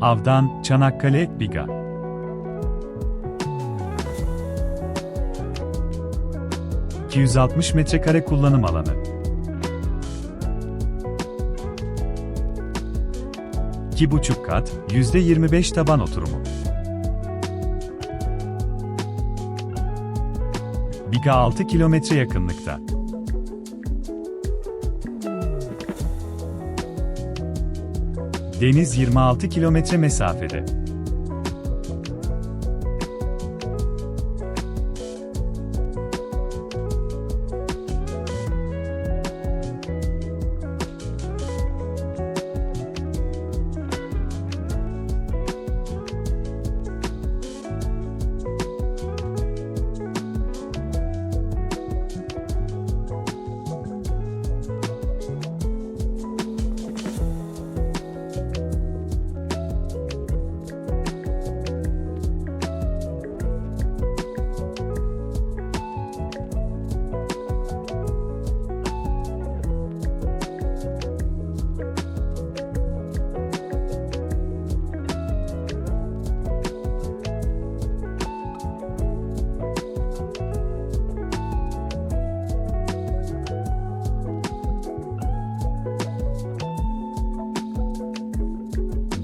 Avdan, Çanakkale, Biga. ...260 metrekare kullanım alanı. İki buçuk kat, yüzde 25 taban oturumu. Biga 6 kilometre yakınlıkta. Deniz 26 kilometre mesafede.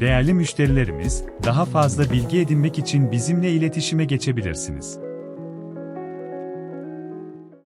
Değerli müşterilerimiz, daha fazla bilgi edinmek için bizimle iletişime geçebilirsiniz.